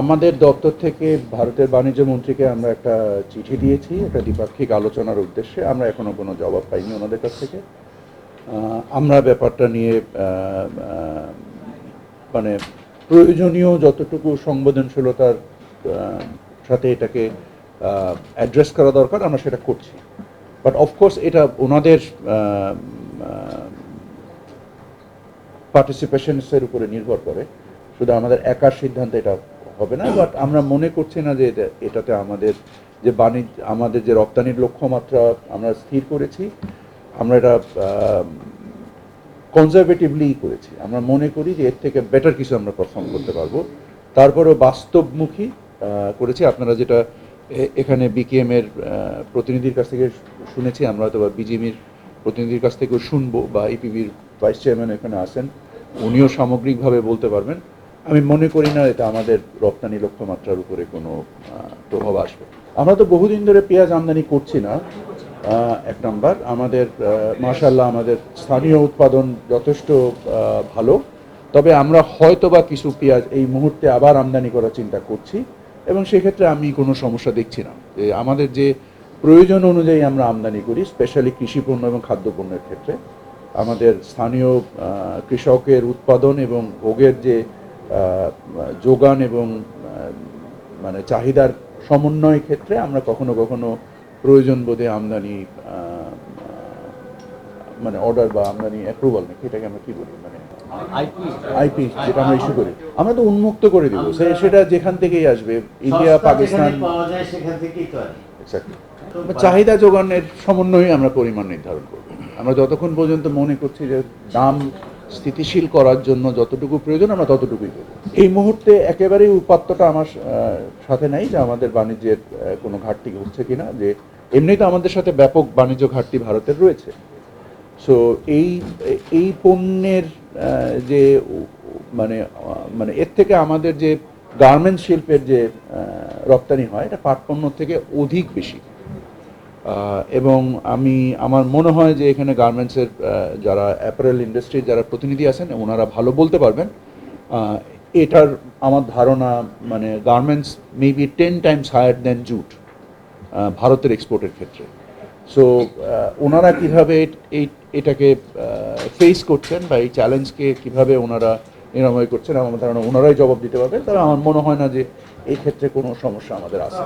আমাদের দপ্তর থেকে ভারতের বাণিজ্য মন্ত্রীকে আমরা একটা চিঠি দিয়েছি, একটা দ্বিপাক্ষিক আলোচনার উদ্দেশ্যে। আমরা এখনও কোনো জবাব পাইনি ওনাদের কাছ থেকে। আমরা ব্যাপারটা নিয়ে মানে প্রয়োজনীয় যতটুকু সংবেদনশীলতার সাথে এটাকে অ্যাড্রেস করা দরকার, আমরা সেটা করছি। বাট অফকোর্স এটা ওনাদের পার্টিসিপেশনসের উপরে নির্ভর করে। শুধু আমাদের একার সিদ্ধান্ত এটা হবে না বাট আমরা মনে করছি না যে এটা- এটাতে আমাদের যে বাণিজ্য, আমাদের যে রপ্তানির লক্ষ্যমাত্রা আমরা স্থির করেছি, আমরা এটা কনজারভেটিভলি করেছি। আমরা মনে করি যে এর থেকে বেটার কিছু আমরা পারফর্ম করতে পারব। তারপরেও বাস্তবমুখী করেছি। আপনারা যেটা এখানে বিকেএম এর প্রতিনিধির কাছ থেকে শুনেছি, আমরা হয়তো বা বিজিএমির প্রতিনিধির কাছ থেকেও শুনব, বা ইপিবির ভাইস চেয়ারম্যান এখানে আসেন, উনিও সামগ্রিকভাবে বলতে পারবেন। আমি মনে করি না এটা আমাদের রপ্তানি লক্ষ্যমাত্রার উপরে কোনো প্রভাব আসবে। আমরা তো বহুদিন ধরে পেঁয়াজ আমদানি করছি না। এক নম্বর, আমাদের মাশাল্লাহ আমাদের স্থানীয় উৎপাদন যথেষ্ট ভালো। তবে আমরা হয়তো বা কিছু পেঁয়াজ এই মুহূর্তে আবার আমদানি করার চিন্তা করছি এবং সেক্ষেত্রে আমি কোনো সমস্যা দেখছি না। যে আমাদের যে প্রয়োজন অনুযায়ী আমরা আমদানি করি, স্পেশালি কৃষিপণ্য এবং খাদ্যপণ্যের ক্ষেত্রে। আমাদের স্থানীয় কৃষকের উৎপাদন এবং ভোগের যে যোগান এবং মানে চাহিদার সমন্বয় ক্ষেত্রে আমরা কখনো কখনো প্রয়োজন বোধে আমদানি মানে অর্ডার বা আমদানি অ্যাপ্রুভাল নাকি এটাকে আমরা কি বলি? মানে আইপি আইপি যেটা আমরা ইস্যু করি। আমরা তো উন্মুক্ত করে দিব। সেটা যেখান থেকেই আসবে। ইন্ডিয়া পাকিস্তান চাহিদা যোগানের সমন্বয়ে আমরা পরিমাণ নির্ধারণ করব আমরা যতক্ষণ পর্যন্ত মনে করছি যে দাম স্থিতিশীল করার জন্য যতটুকু প্রয়োজন আমরা ততটুকুই করব। এই মুহূর্তে একেবারেই উপাত্তটা আমার সাথে নাই যে আমাদের বাণিজ্যের কোনো ঘাটতি ঘটছে কিনা, যে এমনি তো আমাদের সাথে ব্যাপক বাণিজ্য ঘাটতি ভারতের রয়েছে। সো এই এই পণ্যের যে মানে মানে এর থেকে আমাদের যে গার্মেন্ট শিল্পের যে রপ্তানি হয়, এটা পাট পণ্য থেকে অধিক বেশি। এবং আমি, আমার মনে হয় যে এখানে গার্মেন্টসের যারা অ্যাপারেল ইন্ডাস্ট্রির যারা প্রতিনিধি আছেন, ওনারা ভালো বলতে পারবেন। এটার আমার ধারণা মানে garments maybe ten times higher than jute ভারতের এক্সপোর্টের ক্ষেত্রে। সো ওনারা কীভাবে এই এটাকে ফেস করছেন বা এই চ্যালেঞ্জকে কীভাবে ওনারা নিরাময় করছেন, আমার ধারণা ওনারাই জবাব দিতে পারবেন। তারা আমার মনে হয় না যে এই ক্ষেত্রে কোনো সমস্যা আমাদের আছে।